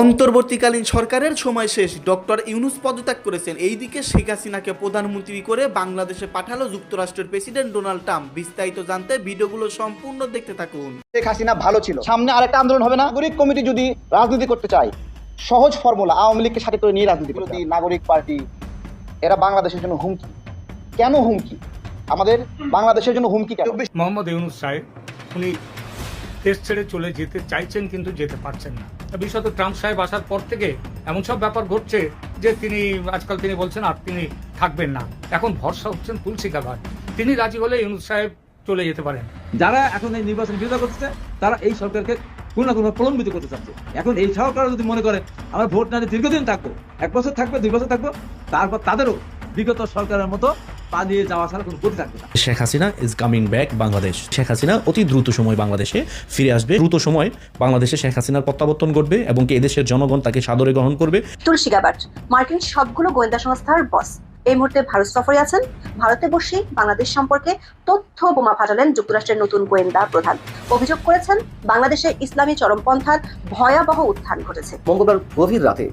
অন্তর্বর্তীকালীন সরকারের সময় শেষ ডক্টর ইউনুস পদত্যাগ করেছেন। এইদিকে শেখ হাসিনাকে প্রধানমন্ত্রী করে বাংলাদেশে পাঠালো যুক্তরাষ্ট্রের প্রেসিডেন্ট ডোনাল্ড ট্রাম্প। বিস্তারিত জানতে ভিডিওগুলো সম্পূর্ণ দেখতে থাকুন। শেখ হাসিনা ভালো ছিল। সামনে আরেকটা আন্দোলন হবে না? নাগরিক কমিটি যদি রাজনীতি করতে চায় সহজ ফর্মুলা আওয়ামী লীগকে সাথে করে নিয়ে রাজনীতি বিরোধী নাগরিক পার্টি এরা বাংলাদেশের জন্য হুমকি। কেন হুমকি? আমাদের বাংলাদেশের জন্য হুমকি কেন? মোহাম্মদ ইউনুস সাহেব উনি দেশ ছেড়ে চলে যেতে চাইছেন কিন্তু যেতে পারছেন না। বিশেষত ট্রাম্প সাহেব আসার পর থেকে এমন সব ব্যাপার ঘটছে যে তিনি, আজকাল তিনি বলছেন আর তিনি থাকবেন না। এখন ভরসা হচ্ছেন তুলসী গাভার তিনি রাজি হলে ইউনুস সাহেব চলে যেতে পারেন। যারা এখন এই নির্বাচন বিরোধিতা করতেছে, তারা এই সরকারকে কোনো না কোনো প্রলম্বিত করতে চাচ্ছে। এখন এই সরকার যদি মনে করে, আমরা ভোট না দীর্ঘদিন থাকব, এক বছর থাকবে, দুই বছর থাকব, তারপর তাদেরও বিগত সরকারের মতো পালিয়ে যাওয়া ছাড়া কোনো গতি থাকবে না। Sheikh Hasina is coming back Bangladesh. Sheikh Hasina অতি দ্রুত সময় বাংলাদেশে ফিরে আসবে। দ্রুত সময় বাংলাদেশে শেখ হাসিনার প্রত্যাবর্তন ঘটবে এবং কি এদেশের জনগণ তাকে সাদরে গ্রহণ করবে? তুলসী গাবার্ট মার্কিন সবগুলো গোয়েন্দা সংস্থার বস। এই মুহূর্তে ভারত সফরে আছেন। ভারতে বসেই বাংলাদেশ সম্পর্কে তথ্য বোমা ফাটালেন যুক্তরাষ্ট্রের নতুন গোয়েন্দা প্রধান। অভিযোগ করেছেন বাংলাদেশে ইসলামী চরমপন্থার ভয়াবহ উত্থান ঘটেছে। মঙ্গলবার গভীর রাতে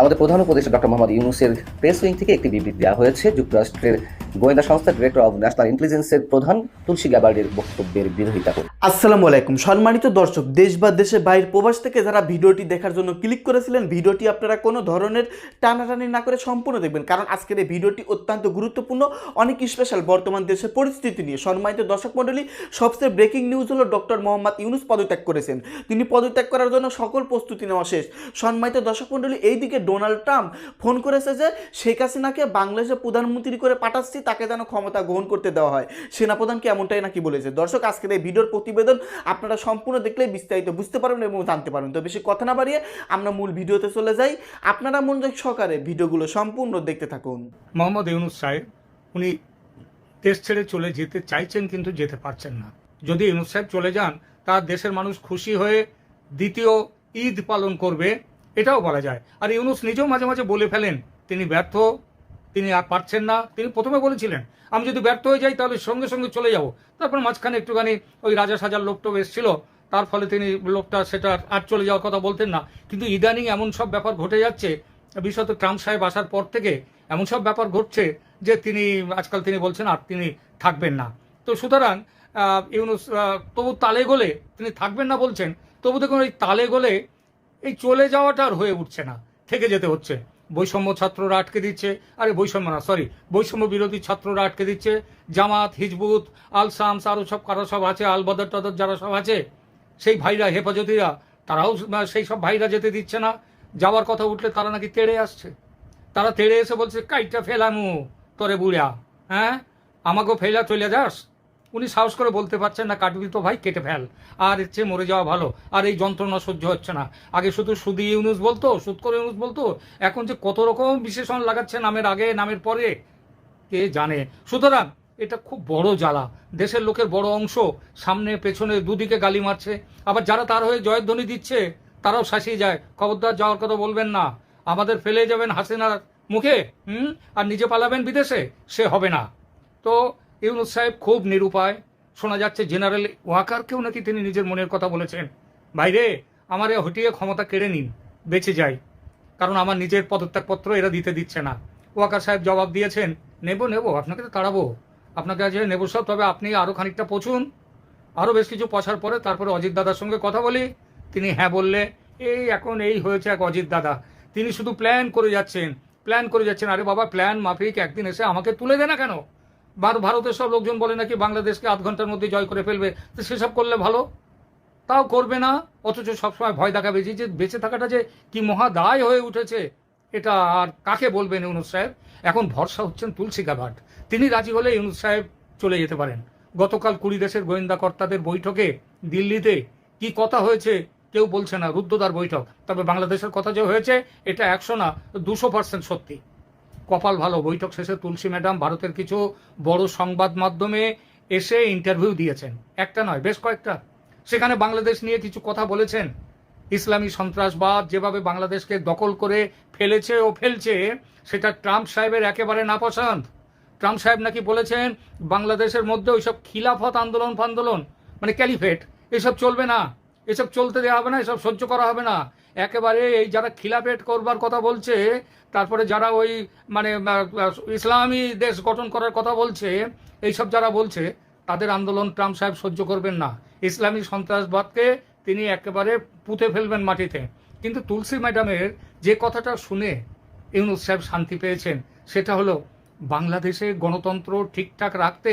আমাদের প্রধান উপদেষ্টা ডক্টর মোহাম্মদ ইউনুসের প্রেস উইং থেকে একটি বিবৃতি দেওয়া হয়েছে। যুক্তরাষ্ট্রের গোয়েন্দা সংস্থা ডিরেক্টর অব ন্যাশনাল ইন্টেলিজেন্সের প্রধান তুলসী গ্যাবার্ডের বক্তব্যের বিরোধিতা করে আসসালামু আলাইকুম। সম্মানিত দর্শক, দেশ বা দেশে বাইরের প্রবাস থেকে যারা ভিডিওটি দেখার জন্য ক্লিক করেছিলেন, ভিডিওটি আপনারা কোনো ধরনের টানাটানি না করে সম্পূর্ণ দেখবেন। কারণ আজকের এই ভিডিওটি অত্যন্ত গুরুত্বপূর্ণ, অনেক স্পেশাল বর্তমান দেশের পরিস্থিতি নিয়ে। সম্মানিত দর্শক মণ্ডলী, সবচেয়ে ব্রেকিং নিউজ হলো ডক্টর মোহাম্মদ ইউনুস পদত্যাগ করেছেন। তিনি পদত্যাগ করার জন্য সকল প্রস্তুতি নেওয়া শেষ। সম্মানিত দর্শক মণ্ডলী, এইদিকে ডোনাল্ড ট্রাম্প ফোন করেছে যে শেখ হাসিনাকে বাংলাদেশে প্রধানমন্ত্রী করে পাঠাচ্ছি তাকে যেন ক্ষমতা গ্রহণ করতে দেওয়া হয়। সেনাপ্রধানকে এমনটাই নাকি বলেছে। দর্শক, আজকের এই ভিডিওর প্রতিবেদন আপনারা সম্পূর্ণ দেখলে বিস্তারিত বুঝতে পারবেন এবং জানতে পারবেন। তো বেশি কথা না বাড়িয়ে আমরা মূল ভিডিওতে চলে যাই। আপনারা মনোযোগ সহকারে ভিডিওগুলো সম্পূর্ণ দেখতে থাকুন। মোহাম্মদ ইউনুস সাহেব, উনি দেশ ছেড়ে চলে যেতে চাইছেন কিন্তু যেতে পারছেন না। যদি ইউনুস সাহেব চলে যান তার দেশের মানুষ খুশি হয়ে দ্বিতীয় ঈদ পালন করবে, এটাও বলা যায়। আর ইউনুস নিজেও মাঝে মাঝে বলে ফেলেন, তিনি ব্যর্থ তিনি আর পারছেন না। তিনি প্রথমে বলেছিলেন, আমি যদি ব্যর্থ হয়ে যাই, তাহলে সঙ্গে সঙ্গে চলে যাব। তারপর মাঝখানে একটুখানি ওই রাজা সাজার লোকটাও এসেছিল। তার ফলে তিনি লোকটা সেটা আর চলে যাওয়ার কথা বলতেন না। কিন্তু ইদানিং এমন সব ব্যাপার ঘটে যাচ্ছে, বিশেষত ট্রাম্প সাহেব আসার পর থেকে এমন সব ব্যাপার ঘটছে যে তিনি, আজকাল তিনি বলছেন, আর তিনি থাকবেন না। তো সুতরাং ইউনুস তবু তালে গোলে তিনি থাকবেন না বলছেন, তবু দেখুন এই তালে গোলে এই চলে যাওয়াটা আর হয়ে উঠছে না, থেকে যেতে হচ্ছে। বৈষম্য ছাত্ররা আটকে দিচ্ছে। আরে, বৈষম্য না সরি বৈষম্য বিরোধী ছাত্ররা আটকে দিচ্ছে। জামাত, হিজবুত, আল শামস আরও সব, কারও সব আছে, আল বদর টদর যারা সব আছে, সেই ভাইরা, হেফাজতিরা, তারাও সেই সব ভাইরা যেতে দিচ্ছে না। যাওয়ার কথা উঠলে তারা নাকি তেড়ে আসছে। তারা তেড়ে এসে বলছে কাইটা ফেলামু, তোরে বুড়া হ্যাঁ? আমাকেও ফেলা চলে যাস? উনি সাহস করে বলতে পারছেন না কাটবি তো ভাই কেটে ফেল। আর চেয়ে মরে যাওয়া ভালো, আর এই যন্ত্রণা সহ্য হচ্ছে না। আগে শুধু সুদি ইউনুস বলতো সুদ করে ইউনুস বলতো, এখন যে কত রকম বিশেষণ লাগাচ্ছে নামের আগে, নামের পরে, কে জানে। সুতরাং এটা খুব বড় জ্বালা। দেশের লোকের বড় অংশ সামনে, পেছনে, দুদিকে গালি মারছে। আবার যারা তার হয়ে জয়ধ্বনি দিচ্ছে, তারাও শাসিয়ে যায়। খবরদার যাওয়ার কথা বলবেন না। আমাদের ফেলে যাবেন হাসিনার মুখে, হুম? আর নিজে পালাবেন বিদেশে, সে হবে না। তো ইউনুস সাহেব খুব নিরুপায়। শোনা যাচ্ছে জেনারেল ওয়াকারকেও নাকি তিনি নিজের মনের কথা বলেছেন। বাইরে আমার এ হটিয়ে ক্ষমতা কেড়ে নিন, বেঁচে যাই। কারণ আমার নিজের পদত্যাগপত্র এরা দিতে দিচ্ছে না। ওয়াকার সাহেব জবাব দিয়েছেন, নেব নেব, আপনাকে তো তাড়াবো। আপনাকে আজ নেব সব, তবে আপনি আরও খানিকটা পচুন। আরও বেশ কিছু পছার পরে তারপরে অজিত দাদার সঙ্গে কথা বলি। তিনি হ্যাঁ বললে, এই, এখন এই হয়েছে এক অজিত দাদা। তিনি শুধু প্ল্যান করে যাচ্ছেন, প্ল্যান করে যাচ্ছেন। আরে বাবা, প্ল্যান মাফিক, একদিন এসে আমাকে তুলে দে না কেন? ভারতের সব লোকজন বলে নাকি বাংলাদেশকে আধ ঘণ্টার মধ্যে জয় করে ফেলবে। তো সেসব করলে ভালো? তাও করবে না, অথচ সবসময় ভয় দেখাবে যে বেঁচে থাকাটা যে কি মহাদায় হয়ে উঠেছে, এটা আর কাকে বলবেন ইউনুস সাহেব? এখন ভরসা হচ্ছেন তুলসী গাভাট। তিনি রাজি হলে ইউনুস সাহেব চলে যেতে পারেন। গতকাল কুড়ি দেশের গোয়েন্দা কর্তাদের বৈঠকে দিল্লিতে কি কথা হয়েছে কেউ বলছে না, রুদ্ধদ্বার বৈঠক। তবে বাংলাদেশের কথা যে হয়েছে, এটা একশো না, দুশো পার্সেন্ট সত্যি। কপাল ভালো, বৈঠক শেষে তুলসী ম্যাডাম ভারতের কিছু বড় সংবাদ মাধ্যমে এসে ইন্টারভিউ দিয়েছেন। একটা নয়, বেশ কয়েকটা। সেখানে বাংলাদেশ নিয়ে কিছু কথা বলেছেন। ইসলামী সন্ত্রাসবাদ যেভাবে বাংলাদেশকে দখল করে ফেলেছে ও ফেলছে, সেটা ট্রাম্প সাহেবের একেবারে নাপসন্দ ট্রাম্প সাহেব নাকি বলেছেন, বাংলাদেশের মধ্যে ওইসব খিলাফত আন্দোলন ফান্দোলন মানে ক্যালিফেট, এসব চলবে না। এসব চলতে দেওয়া হবে না, এসব সহ্য করা হবে না। একেবারে এই যারা খিলাফেট করবার কথা বলছে, তারপরে যারা ওই মানে ইসলামী দেশ গঠন করার কথা বলছে, এইসব যারা বলছে, তাদের আন্দোলন ট্রাম্প সাহেব সহ্য করবেন না। ইসলামী সন্ত্রাসবাদকে তিনি একেবারে পুঁতে ফেলবেন মাটিতে। কিন্তু তুলসী ম্যাডামের যে কথাটা শুনে ইউনুস সাহেব শান্তি পেয়েছেন, সেটা হলো, বাংলাদেশে গণতন্ত্র ঠিকঠাক রাখতে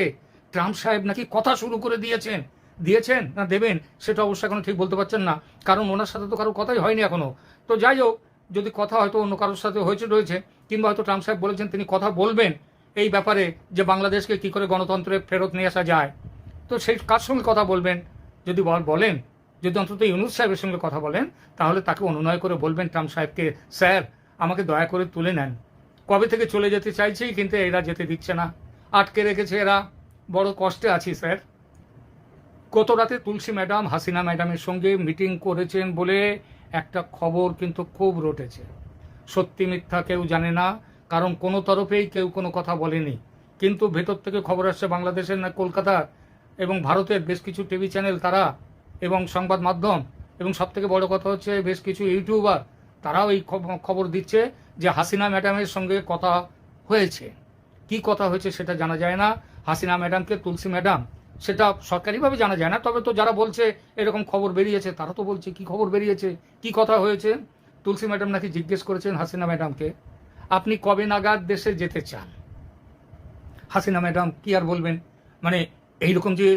ট্রাম্প সাহেব নাকি কথা শুরু করে দিয়েছেন। দিয়েছেন না দেবেন, সেটা অবশ্য এখনও ঠিক বলতে পারছেন না। কারণ ওনার সাথে তো কারও কথাই হয়নি এখনও। তো যাই হোক, যদি কথা হয়তো অন্য কারোর সাথে হয়েছে, রয়েছে, কিংবা হয়তো ট্রাম্প সাহেব বলেছেন তিনি কথা বলবেন এই ব্যাপারে যে বাংলাদেশকে কি করে গণতন্ত্রে ফেরত নিয়ে আসা যায়। তো সেই কার সঙ্গে কথা বলবেন? যদি বল- বলেন, যদি অন্তত ইউনুস সাহেবের সঙ্গে কথা বলেন, তাহলে তাকে অনুনয় করে বলবেন ট্রাম্প সাহেবকে, স্যার, আমাকে দয়া করে তুলে নেন। কবে থেকে চলে যেতে চাইছি, কিন্তু এরা যেতে দিচ্ছে না। আটকে রেখেছে এরা। বড় কষ্টে আছি, স্যার। গত রাতে তুলসী ম্যাডাম, হাসিনা ম্যাডামের সঙ্গে মিটিং করেছেন বলে একটা খবর কিন্তু খুব রটেছে। সত্যি মিথ্যা কেউ জানে না, কারণ কোনো তরফেই কেউ কোনো কথা বলেনি। কিন্তু ভেতর থেকে খবর আসছে বাংলাদেশের না কলকাতার এবং ভারতের বেশ কিছু টিভি চ্যানেল তারা এবং সংবাদ মাধ্যম এবং সব থেকে বড় কথা হচ্ছে বেশ কিছু ইউটিউবার তারাও এই খব- খবর দিচ্ছে যে হাসিনা ম্যাডামের সঙ্গে কথা হয়েছে। কি কথা হয়েছে সেটা জানা যায় না। হাসিনা ম্যাডামকে তুলসী ম্যাডাম সেটা সরকারিভাবে জানা যায় না, তবে তো যারা বলছে এরকম খবর বেরিয়েছে, তারা তো বলছে, কি খবর বেরিয়েছে? কি কথা হয়েছে? তুলসী ম্যাডাম নাকি জিজ্ঞেস করেছেন হাসিনা ম্যাডামকে, আপনি কবে নাগাদ দেশে যেতে চান? হাসিনা ম্যাডাম কি আর বলবেন? মানে এইরকম যে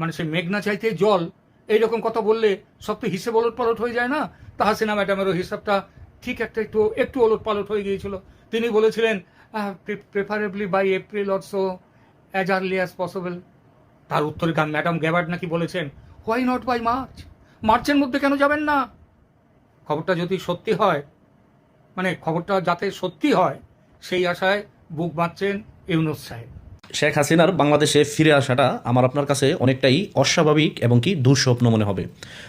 মানে সে মেঘনা চাইতে জল, এইরকম কথা বললে সব তো হিসেব ওলট পালট হয়ে যায় না? তা হাসিনা ম্যাডামেরও হিসাবটা ঠিক একটা একটু একটু ওলট পালট হয়ে গিয়েছিল। তিনি বলেছিলেন preferably by April also as early as possible তার উত্তরে ম্যাডাম গ্যাবার্ড নাকি বলেছেন হোয়াই নট বাই মার্চ মার্চের মধ্যে কেন যাবেন না? খবরটা যদি সত্যি হয় মানে খবরটা যাতে সত্যি হয়, সেই আশায় বুক বাঁচছেন ইউনুস সাহেব। শেখ হাসিনার বাংলাদেশে ফিরে আসাটা আমার আপনার কাছে অনেকটাই অস্বাভাবিক এবং কি দুঃস্বপ্ন মনে হবে।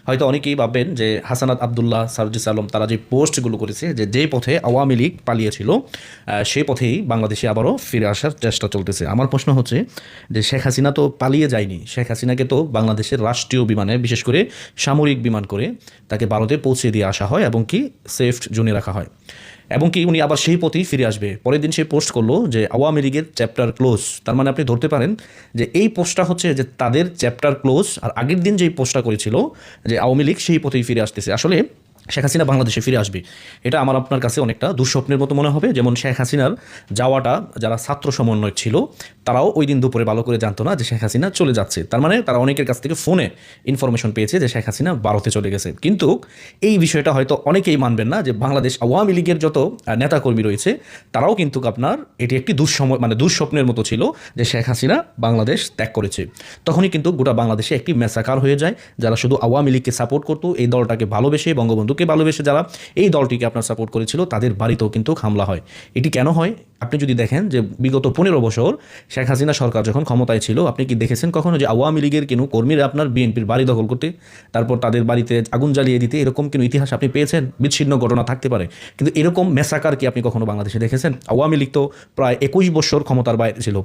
হয়তো অনেকেই ভাববেন যে হাসানাত আবদুল্লাহ, সার্জিস আলম তারা যে পোস্টগুলো করেছে যে যে পথে আওয়ামী লীগ পালিয়েছিল সেই পথেই বাংলাদেশে আবারও ফিরে আসার চেষ্টা চলতেছে। আমার প্রশ্ন হচ্ছে যে শেখ হাসিনা তো পালিয়ে যায়নি, শেখ হাসিনাকে তো বাংলাদেশের রাষ্ট্রীয় বিমানে, বিশেষ করে সামরিক বিমান করে তাকে ভারতে পৌঁছে দিয়ে আসা হয় এবং কি সেফ জোনে রাখা হয়। এবং কি উনি আবার সেই পথেই ফিরে আসবে। পরের দিন সে পোস্ট করল যে, আওয়ামী লীগের চ্যাপ্টার ক্লোজ। তার মানে আপনি ধরতে পারেন যে, এই পোস্টটা হচ্ছে যে, তাদের চ্যাপ্টার ক্লোজ। আর আগের দিন যেই পোস্টটা করেছিল, যে আওয়ামী লীগ সেই পথেই ফিরে আসতেছে। আসলে শেখ হাসিনা বাংলাদেশে ফিরে আসবে। এটা আমার আপনার কাছে অনেকটা দুঃস্বপ্নের মতো মনে হবে। যেমন শেখ হাসিনার যাওয়াটা যারা ছাত্র সমন্বয় ছিল, তারাও ওই দিন দুপুরে ভালো করে জানতো না যে শেখ হাসিনা চলে যাচ্ছে। তার মানে তারা অনেকের কাছ থেকে ফোনে ইনফরমেশন পেয়েছে যে শেখ হাসিনা ভারতে চলে গেছে। কিন্তু এই বিষয়টা হয়তো অনেকেই মানবেন না যে বাংলাদেশ আওয়ামী লীগের যত নেতাকর্মী রয়েছে, তারাও কিন্তু আপনার এটি একটি দুঃসময় মানে দুঃস্বপ্নের মতো ছিল যে শেখ হাসিনা বাংলাদেশ ত্যাগ করেছে। তখনই কিন্তু গোটা বাংলাদেশে একটি মেসাকার হয়ে যায়, যারা শুধু আওয়ামী লীগকে সাপোর্ট করতো, এই দলটাকে ভালোবেসে বঙ্গবন্ধুকে ভালোবেসে যারা এই দলটিকে আপনার সাপোর্ট করেছিল, তাদের বাড়িতেও কিন্তু হামলা হয়। এটি কেন হয়? আপনি যদি দেখেন যে বিগত পনেরো বছর শেখ হাসিনা সরকার যখন ক্ষমতায় ছিল, আপনি কি দেখেছেন কখনো যে আওয়ামী লীগের কোনো কর্মীরা আপনার বিএনপির বাড়ি দখল করতে, তারপর তাদের বাড়িতে আগুন জ্বালিয়ে দিতে, এরকম কোনো ইতিহাস আপনি পেয়েছেন? বিচ্ছিন্ন ঘটনা থাকতে পারে। কিন্তু এরকম মেসাকার কি আপনি কখনো বাংলাদেশে দেখেছেন? আওয়ামী লীগ তো প্রায় একুশ বছর ক্ষমতার বাইরে ছিল।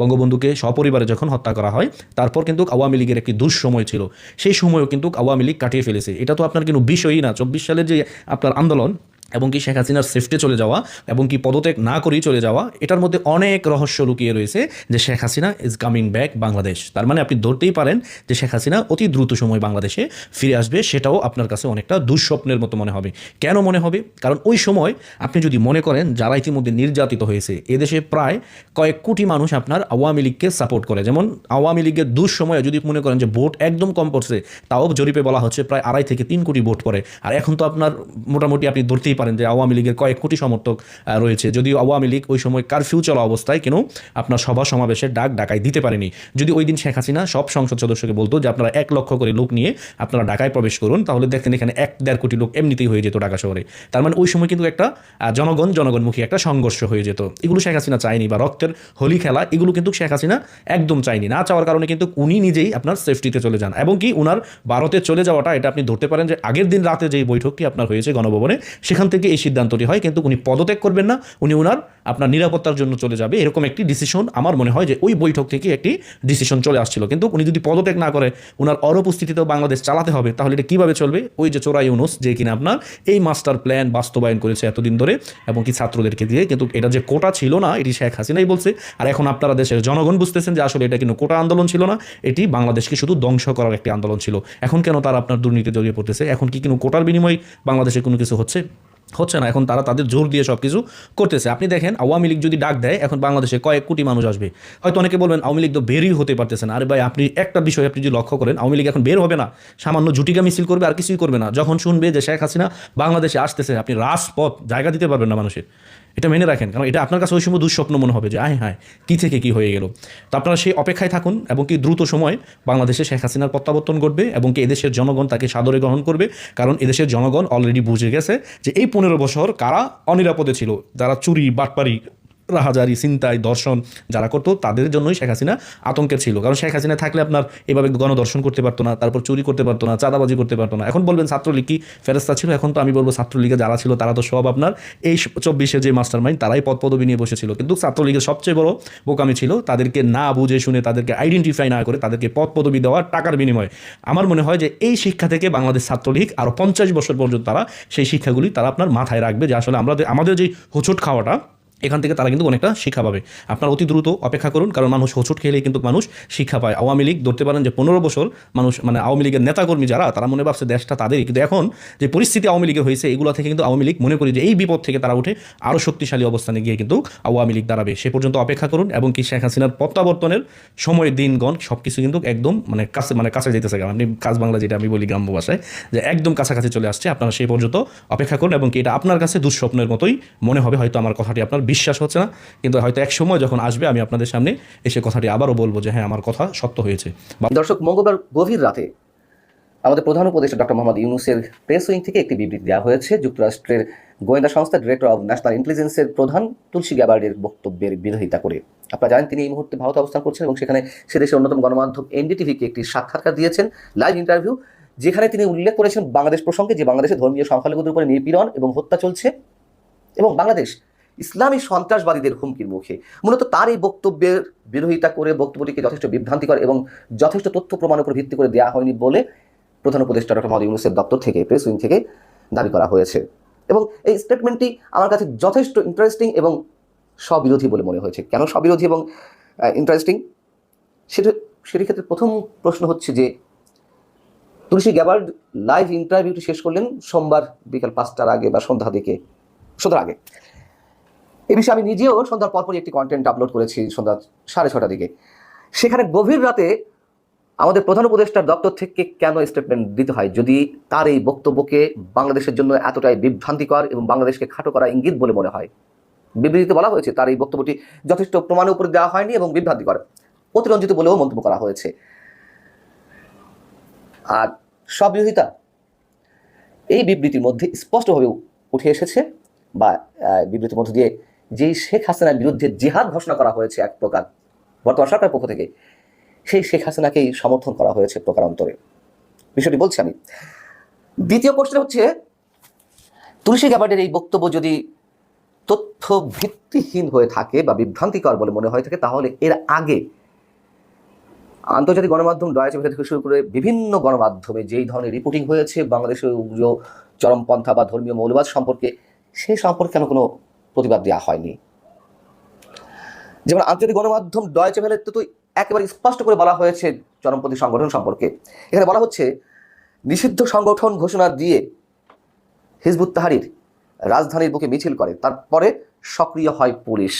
বঙ্গবন্ধুকে সপরিবারে যখন হত্যা করা হয়, তারপর কিন্তু আওয়ামী লীগের একটি দুঃসময় ছিল। সেই সময়ও কিন্তু আওয়ামী লীগ কাটিয়ে ফেলেছে। এটা তো আপনার কোনো বিষয়ই না। চব্বিশ সালের যে আপনার আন্দোলন এবং কি শেখ হাসিনার সেফটে চলে যাওয়া এবং কি পদত্যাগ না করেই চলে যাওয়া, এটার মধ্যে অনেক রহস্য লুকিয়ে রয়েছে যে Sheikh Hasina is coming back Bangladesh. তার মানে আপনি ধরতেই পারেন যে শেখ হাসিনা অতি দ্রুত সময় বাংলাদেশে ফিরে আসবে, সেটাও আপনার কাছে অনেকটা দুঃস্বপ্নের মতো মনে হবে। কেন মনে হবে? কারণ ওই সময় আপনি যদি মনে করেন যারা ইতিমধ্যে নির্যাতিত হয়েছে, এদেশে প্রায় কয়েক কোটি মানুষ আপনার আওয়ামী লীগকে সাপোর্ট করে। যেমন আওয়ামী লীগের দুঃসময়ে যদি মনে করেন যে ভোট একদম কম পড়ছে, তাও জরিপে বলা হচ্ছে প্রায় আড়াই থেকে তিন কোটি ভোট পড়ে। আর এখন তো আপনার মোটামুটি আপনি ধরতেই পারেন যে আওয়ামী লীগের কয়েক কোটি সমর্থক রয়েছে। যদিও আওয়ামী লীগ ওই সময় কারফিউ চলা অবস্থায় কেন আপনার সভা সমাবেশের ডাক ডাকায় দিতে পারেনি। যদি ওই দিন শেখ হাসিনা সব সংসদ সদস্যকে বলতো যে আপনারা এক লক্ষ করে লোক নিয়ে আপনারা ঢাকায় প্রবেশ করুন, তাহলে দেখেন এখানে এক দেড় কোটি লোক এমনিতেই হয়ে যেত ঢাকা শহরে। তার মানে ওই সময় কিন্তু একটা জনগণ, জনগণমুখী একটা সংঘর্ষ হয়ে যেত। এগুলো শেখ হাসিনা চায়নি বা রক্তের হোলি খেলা, এগুলো কিন্তু শেখ হাসিনা একদম চায়নি। না চাওয়ার কারণে কিন্তু উনি নিজেই আপনার সেফটিতে চলে যান। এবং কি উনার ভারতে চলে যাওয়াটা, এটা আপনি ধরতে পারেন যে আগের দিন রাতে যেই বৈঠকটি আপনার হয়েছে গণভবনে, সেখান থেকে এই সিদ্ধান্তটি হয়, কিন্তু উনি পদত্যাগ করবেন না। উনি উনার আপনার নিরাপত্তার জন্য চলে যাবে। এরকম একটি ডিসিশন আমার মনে হয় যে ওই বৈঠক থেকে একটি ডিসিশন চলে আসছিল। কিন্তু উনি যদি পদত্যাগ না করে ওনার অনুপস্থিতিতেও বাংলাদেশ চালাতে হবে, তাহলে এটা কীভাবে চলবে? ওই যে চোরাই ইউনুস, যে কিনা আপনার এই মাস্টার প্ল্যান বাস্তবায়ন করেছে এতদিন ধরে, এবং কি ছাত্রদেরকে দিয়ে কিন্তু এটা যে কোটা ছিল না, এটি শেখ হাসিনাই বলছে। আর এখন আপনারা দেশের জনগণ বুঝতেছেন যে আসলে এটা কিন্তু কোটা আন্দোলন ছিল না, এটি বাংলাদেশকে শুধু ধ্বংস করার একটি আন্দোলন ছিল। এখন কেন তারা আপনার দুর্নীতি জড়িয়ে পড়তেছে? এখন কি কোনো কোটার বিনিময়ে বাংলাদেশে কোনো কিছু হচ্ছে? হচ্ছে না, এখন তারা তাদের জোর দিয়ে সব কিছু করতেছে। আপনি দেখেন, আওয়ামী লীগ যদি ডাক দেয়, এখন বাংলাদেশে কয়েক কোটি মানুষ আসবে। হয়তো অনেকে বলবেন, আওয়ামী লীগ তো বেরই হতে পারতেছে না। আরে ভাই, আপনি একটা বিষয় আপনি যদি লক্ষ্য করেন, আওয়ামী লীগ এখন বের হবে না। সামান্য জুটিকা মিছিল করবে, আর কিছুই করবে না। যখন শুনবে যে শেখ হাসিনা বাংলাদেশে আসতেছে, আপনি রাজপথ জায়গা দিতে পারবেন না মানুষের। এটা মেনে রাখেন, কারণ এটা আপনার কাছে ওই সময় দুঃস্বপ্ন মনে হবে যে, আয় হায়, কী থেকে কী হয়ে গেল। তো আপনারা সেই অপেক্ষায় থাকুন, এবং কি দ্রুত সময় বাংলাদেশে শেখ হাসিনার প্রত্যাবর্তন ঘটবে, এবং কি এদেশের জনগণ তাকে সাদরে গ্রহণ করবে। কারণ এদেশের জনগণ অলরেডি বুঝে গেছে যে, এই পনেরো বছর কারা অনিরাপদে ছিল? যারা চুরি বাটপারি রাহাজারি চিন্তায় দর্শন যারা করতো, তাদের জন্যই শেখ হাসিনা আতঙ্কের ছিল। কারণ শেখ হাসিনা থাকলে আপনার এভাবে গণদর্শন করতে পারতো না, তারপর চুরি করতে পারতো না, চাঁদাবাজি করতে পারতো না। এখন বলবেন ছাত্রলীগ কি ফেরস্তা ছিল? এখন তো আমি বলব ছাত্রলীগে যারা ছিল, তারা তো সব আপনার এই চব্বিশে যে মাস্টার মাইন্ড তারাই পদ পদবি নিয়ে বসেছিল। কিন্তু ছাত্রলীগের সবচেয়ে বড় বোকামি ছিল, তাদেরকে না বুঝে শুনে, তাদেরকে আইডেন্টিফাই না করে তাদেরকে পদ পদবি দেওয়ার টাকার বিনিময়ে। আমার মনে হয় যে এই শিক্ষা থেকে বাংলাদেশ ছাত্রলীগ আরও পঞ্চাশ বছর পর্যন্ত তারা সেই শিক্ষাগুলি তারা আপনার মাথায় রাখবে যে আসলে আমরা আমাদের যে হোঁচট খাওয়াটা এখান থেকে তারা কিন্তু অনেকটা শিক্ষা পাবে। আপনার অতি দ্রুত অপেক্ষা করুন, কারণ মানুষ হোঁচট খেলেই কিন্তু মানুষ শিক্ষা পায়। আওয়ামী লীগ, ধরতে পারেন যে পনেরো বছর মানুষ মানে আওয়ামী লীগের নেতাকর্মী যারা, তারা মনে ভাবছে দেশটা তাদেরই। কিন্তু এখন যে পরিস্থিতি আওয়ামী লীগের হয়েছে, এগুলো থেকে কিন্তু আওয়ামী লীগ মনে করি যে এই বিপদ থেকে তারা উঠে আরও শক্তিশালী অবস্থানে গিয়ে কিন্তু আওয়ামী লীগ দাঁড়াবে। সে পর্যন্ত অপেক্ষা করুন এবং কি শেখ হাসিনার প্রত্যাবর্তনের সময়, দিনগণ সব কিছু কিন্তু একদম মানে কাছে মানে কাছে যেতেছে আপনি কাজ বাংলা যেটা আমি বলি গ্রাম্য ভাষায়, যে একদম কাছাকাছি চলে আসছে। আপনারা সেই পর্যন্ত অপেক্ষা করুন এবং কি এটা আপনার কাছে দুঃস্বপ্নের মতোই মনে হবে। হয়তো আমার কথাটি আপনার বিশ্বাস হচ্ছে না, কিন্তু হয়তো এক সময় যখন আসবে, আমি আপনাদের সামনে এসে কথাটি আবারও বলব যে হ্যাঁ আমার কথা সত্য হয়েছে। দর্শক, মঙ্গলবার গভীর রাতে আমাদের প্রধান উপদেষ্টা ডক্টর মোহাম্মদ ইউনুসের প্রেস উইং থেকে একটি বিবৃতি দেওয়া হয়েছে। যুক্তরাষ্ট্রের গোয়েন্দা সংস্থা ডিরেক্টর অব ন্যাশনাল ইন্টেলিজেন্সের প্রধান তুলসী গ্যাবার্ডের বক্তব্যের বিরোধিতা করে। আপনারা জানেন, তিনি এই মুহূর্তে ভারতে অবস্থান করছেন এবং সেখানে সে দেশের অন্যতম গণমাধ্যম এনডিটিভিকে একটি সাক্ষাৎকার দিয়েছেন, লাইভ ইন্টারভিউ, যেখানে তিনি উল্লেখ করেছেন বাংলাদেশ প্রসঙ্গে যে বাংলাদেশে ধর্মীয় সংখ্যালঘুদের উপরে নিপীড়ন এবং হত্যা চলছে এবং বাংলাদেশ ইসলামী সন্ত্রাসবাদীদের হুমকির মুখে। মূলত তার এই বক্তব্যের বিরোধিতা করে বক্তব্যটিকে যথেষ্ট বিভ্রান্তিকর এবং যথেষ্ট তথ্য প্রমাণের উপর ভিত্তি করে দেওয়া হয়নি বলে প্রধান উপদেষ্টা ডক্টর মোহাম্মদ ইউনুসের দপ্তর থেকে, প্রেস উইং থেকে দাবি করা হয়েছে। এবং এই স্টেটমেন্টটি আমার কাছে যথেষ্ট ইন্টারেস্টিং এবং স্ববিরোধী বলে মনে হয়েছে। কেন স্ববিরোধী এবং ইন্টারেস্টিং সেটা, সেটির ক্ষেত্রে প্রথম প্রশ্ন হচ্ছে যে, তুলসী গ্যাবার্ড লাইভ ইন্টারভিউটি শেষ করলেন সোমবার বিকাল পাঁচটার আগে বা সন্ধ্যা দিকে, সন্ধ্যার আগে। এই বিষয়ে আমি নিজেও সন্ধ্যার পরপরই একটি কন্টেন্ট আপলোড করেছি সন্ধ্যা সাড়ে ছটার দিকে। সেখানে গভীর রাতে আমাদের প্রধান উপদেষ্টার দপ্তর থেকে কেন স্টেটমেন্ট দিতে হয়? যদি তার এই বক্তব্যকে বাংলাদেশের জন্য এতটাই বিভ্রান্তিকর এবং বাংলাদেশকে খাটো করা ইঙ্গিত বলে মনে হয়, বিবৃতিতে বলা হয়েছে তার এই বক্তব্যটি যথেষ্ট প্রমাণের উপরে দেওয়া হয়নি এবং বিভ্রান্তিকর। অতিরঞ্জিত বলেও মন্তব্য করা হয়েছে। আর স্ববিরোধিতা এই বিবৃতির মধ্যে স্পষ্টভাবে উঠে এসেছে বা বিবৃতির মধ্য দিয়ে যেই শেখ হাসিনার বিরুদ্ধে জিহাদ ঘোষণা করা হয়েছে এক প্রকার, বর্তমান সরকারের পক্ষ থেকে, সেই শেখ হাসিনাকেই সমর্থন করা হয়েছে প্রকারান্তরে বিষয়টি বলছি আমি। দ্বিতীয় কোশ্চেন হচ্ছে, তুলসী গ্যাবার্ডের এই বক্তব্য যদি তথ্য ভিত্তিহীন হয়ে থাকে বা বিভ্রান্তিকর বলে মনে হয়ে থাকে, তাহলে এর আগে আন্তর্জাতিক গণমাধ্যম ডয়েচে থেকে শুরু করে বিভিন্ন গণমাধ্যমে যেই ধরনের রিপোর্টিং হয়েছে, বাংলাদেশের উগ্র চরমপন্থা বা ধর্মীয় মৌলবাদ সম্পর্কে সেই সম্পর্কে কেন কোনো প্রতিবাদ দেওয়া হয়নি। যেমন আন্তর্জাতিক গণমাধ্যম ডয়েচে ভেলেতে তো একেবারে স্পষ্ট করে বলা হয়েছে চরমপন্থী সংগঠন সম্পর্কে। এখানে বলা হচ্ছে, নিষিদ্ধ সংগঠন ঘোষণা দিয়ে হিজবুত তাহারির রাজধানীর বুকে মিছিল করে, তারপরে সক্রিয় হয় পুলিশ।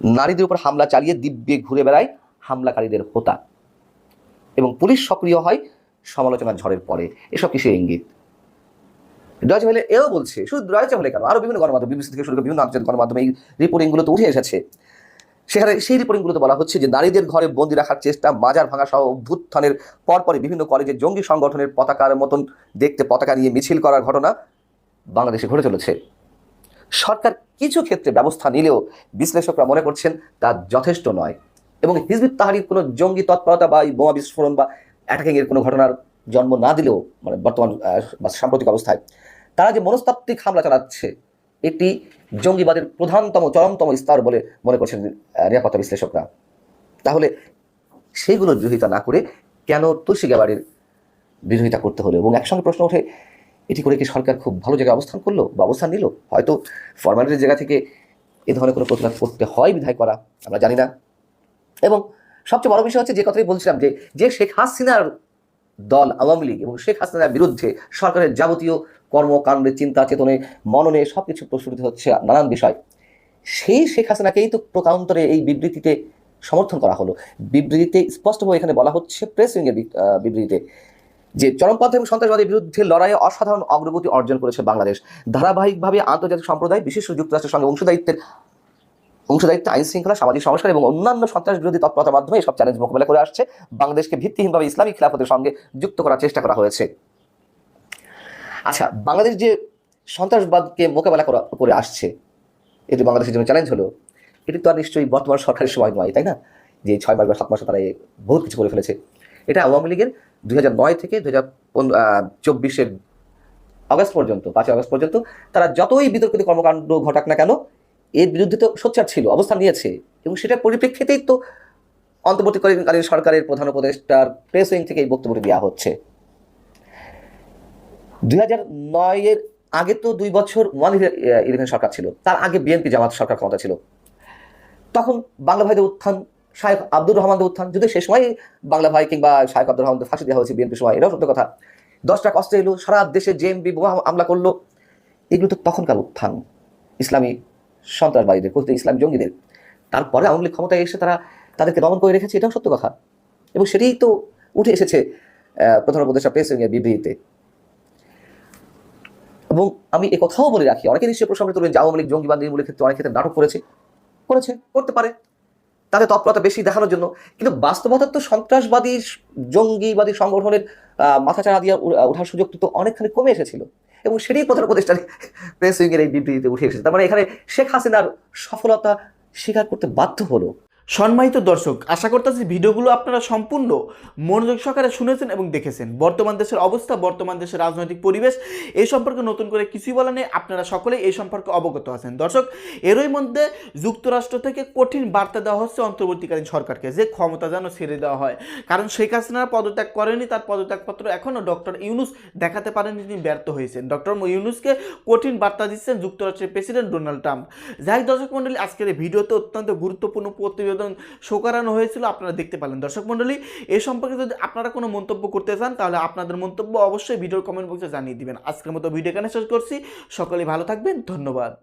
নারীদের উপর হামলা চালিয়ে দিব্যে ঘুরে বেড়ায় হামলাকারীদের হোতা। এবং পুলিশ সক্রিয় হয় সমালোচনার ঝড়ের পরে। এসব কিসের ইঙ্গিত? ডয়েচে ভেলে এও বলছে, শুধু ডয়েচে ভেলে কেন? আরও বিভিন্ন গণমাধ্যম, বিবিসি থেকে শুরু করে বিভিন্ন আন্তর্জাতিক গণমাধ্যমে এই রিপোর্টিংগুলো তো উঠে এসেছে। সেখানে সেই রিপোর্টিংগুলোতে বলা হচ্ছে যে, নারীদের ঘরে বন্দি রাখার চেষ্টা, মাজার ভাঙা সহ অভ্যুত্থানের পরপরই বিভিন্ন কলেজে জঙ্গি সংগঠনের পতাকার মতন দেখতে পতাকা নিয়ে মিছিল করার ঘটনা বাংলাদেশে ঘটে চলেছে। সরকার কিছু ক্ষেত্রে ব্যবস্থা নিলেও বিশ্লেষকরা মনে করছেন তা যথেষ্ট নয় এবং হিজবুত তাহারির কোনো জঙ্গি তৎপরতা বা এই বোমা বিস্ফোরণ বা অ্যাটাকিংয়ের কোনো ঘটনার জন্ম না দিলেও মানে বর্তমান সাম্প্রতিক অবস্থায় তারা যে মনস্তাত্ত্বিক হামলা চালাচ্ছে, এটি জঙ্গিবাদের প্রধানতম, চরমতম স্তর বলে মনে করছেন নিরাপত্তা বিশ্লেষকরা। তাহলে সেইগুলোর বিরোধিতা না করে কেন তুলসী গ্যাবারির বিরোধিতা করতে হলো? এবং একসঙ্গে প্রশ্ন ওঠে, এটি করে কি সরকার খুব ভালো জায়গায় অবস্থান করল বা অবস্থান নিল? হয়তো ফরমালিটির জায়গা থেকে এ ধরনের কোনো প্রতিবাদ করতে হয় বিধায় করা, আমরা জানি না। এবং সবচেয়ে বড় বিষয় হচ্ছে যে কথাই বলছিলাম যে যে শেখ হাসিনার দল আওয়ামী লীগ এবং শেখ হাসিনার বিরুদ্ধে সরকারের যাবতীয় কর্মকাণ্ডে চিন্তা, চেতনে, মননে সব কিছু প্রস্ফুটিত হচ্ছে নানান বিষয়। সেই শেখ হাসিনাকেই তো প্রকান্তরে এই বিবৃতিতে সমর্থন করা হলো। বিবৃতিতে স্পষ্টভাবে এখানে বলা হচ্ছে প্রেস উইংয়ের বিবৃতিতে, যে চরমপন্থা এবং সন্ত্রাসবাদের বিরুদ্ধে লড়াইয়ে অসাধারণ অগ্রগতি অর্জন করেছে বাংলাদেশ। ধারাবাহিকভাবে আন্তর্জাতিক সম্প্রদায়, বিশেষ যুক্তরাষ্ট্রের সঙ্গে অংশদায়িত্বের অংশদায়িত্ব আইন শৃঙ্খলা, সামাজিক সংস্কার এবং অন্যান্য সন্ত্রাস বিরোধী তৎপরতার মাধ্যমে এসব চ্যালেঞ্জ মোকাবেলা করে আসছে। বাংলাদেশকে ভিত্তিহীনভাবে ইসলামিক খিলাফতের সঙ্গে যুক্ত করার চেষ্টা করা হয়েছে। আচ্ছা বাংলাদেশ যে সন্ত্রাসবাদকে মোকাবেলা করা, করে আসছে এটি বাংলাদেশের জন্য চ্যালেঞ্জ হলো, এটি তো আর নিশ্চয়ই বর্তমান সরকারের সময় নয়, তাই না? যে ছয় মাস বা সাত মাসে তারা বহুত কিছু করে ফেলেছে। এটা আওয়ামী লীগের দুই নয় থেকে দুই হাজার চব্বিশের আগস্ট পর্যন্ত, পাঁচই আগস্ট পর্যন্ত, তারা যতই বিতর্কিত কর্মকাণ্ড ঘটাক না কেন এর বিরুদ্ধে তো সোচ্চার ছিল, অবস্থান নিয়েছে। এবং সেটার পরিপ্রেক্ষিতেই তো অন্তর্বর্তীকালীন সরকারের প্রধান উপদেষ্টার প্রেস উইং থেকে এই বক্তব্যটি দেওয়া হচ্ছে। দুই হাজার নয়ের আগে তো দুই বছর ওয়ান ইলেভেন সরকার ছিল, তার আগে বিএনপি জামাত সরকার ক্ষমতা ছিল। তখন বাংলা ভাইদের উত্থান শাহেখ আব্দুর রহমানদের উত্থান যদি সে সময় বাংলা ভাই কিংবা শাহেখ আব্দুর রহমানদের ফাঁসি দেওয়া হয়েছে বিএনপি সময়, এটাও সত্য কথা। দশটা কষ্ট এলো, সারা দেশে জেএমবি বোমা হামলা করল। এগুলো তো তখনকার উত্থান, ইসলামী সন্ত্রাসবাদীদের কথিত ইসলামী জঙ্গিদের। তারপরে আওয়ামী লীগ ক্ষমতায় এসে তারা তাদেরকে দমন করে রেখেছে, এটাও সত্য কথা। এবং সেটাই তো উঠে এসেছে প্রধান উপদেষ্টা প্রেস উইংয়ের বিবৃতিতে। এবং আমি এ কথাও বলে রাখি, অনেকে নিশ্চয়ই প্রসঙ্গে তুলবেন যে আওয়ামী লীগ জঙ্গিবাদ নির্মূলের ক্ষেত্রে অনেক ক্ষেত্রে নাটক করেছে করেছে, করতে পারে। তাদের তৎপরতা বেশি দেখানোর জন্য। কিন্তু বাস্তবতা তো সন্ত্রাসবাদী, জঙ্গিবাদী সংগঠনের মাথাচাড়া দিয়ে ওঠার সুযোগ তো অনেকখানি কমে এসেছিল। এবং সেটাই প্রধান প্রতিষ্ঠানে প্রেস উইংয়ের এই বিবৃতিতে উঠে এসেছে। তার মানে এখানে শেখ হাসিনার সফলতা স্বীকার করতে বাধ্য হলো। সম্মানিত দর্শক, আশা করতেছি ভিডিওগুলো আপনারা সম্পূর্ণ মনোযোগ সহকারে শুনেছেন এবং দেখেছেন। বর্তমান দেশের অবস্থা, বর্তমান দেশের রাজনৈতিক পরিবেশ, এই সম্পর্কে নতুন করে কিছুই বলা নেই। আপনারা সকলেই এই সম্পর্কে অবগত আছেন। দর্শক, এরই মধ্যে যুক্তরাষ্ট্র থেকে কঠিন বার্তা দেওয়া হচ্ছে অন্তর্বর্তীকালীন সরকারকে যে ক্ষমতা যেন ছেড়ে দেওয়া হয়। কারণ শেখ হাসিনা পদত্যাগ করেনি, তার পদত্যাগপত্র এখনও ডক্টর ইউনুস দেখাতে পারেনি তিনি ব্যর্থ হয়েছেন। ডক্টর ইউনুসকে কঠিন বার্তা দিচ্ছেন যুক্তরাষ্ট্রের প্রেসিডেন্ট ডোনাল্ড ট্রাম্প। যাই দর্শক মন্ডলী আজকের ভিডিওতে অত্যন্ত গুরুত্বপূর্ণ প্রতিবেদন শো করানো হয়েছিল, আপনারা দেখতে পারলেন দর্শক মণ্ডলী, এ সম্পর্কে যদি আপনারা কোনো মন্তব্য করতে চান, তাহলে আপনাদের মন্তব্য অবশ্যই ভিডিওর কমেন্ট বক্সে জানিয়ে দিবেন। আজকের মতো ভিডিও এখানে শেষ করছি। সকলে ভালো থাকবেন, ধন্যবাদ।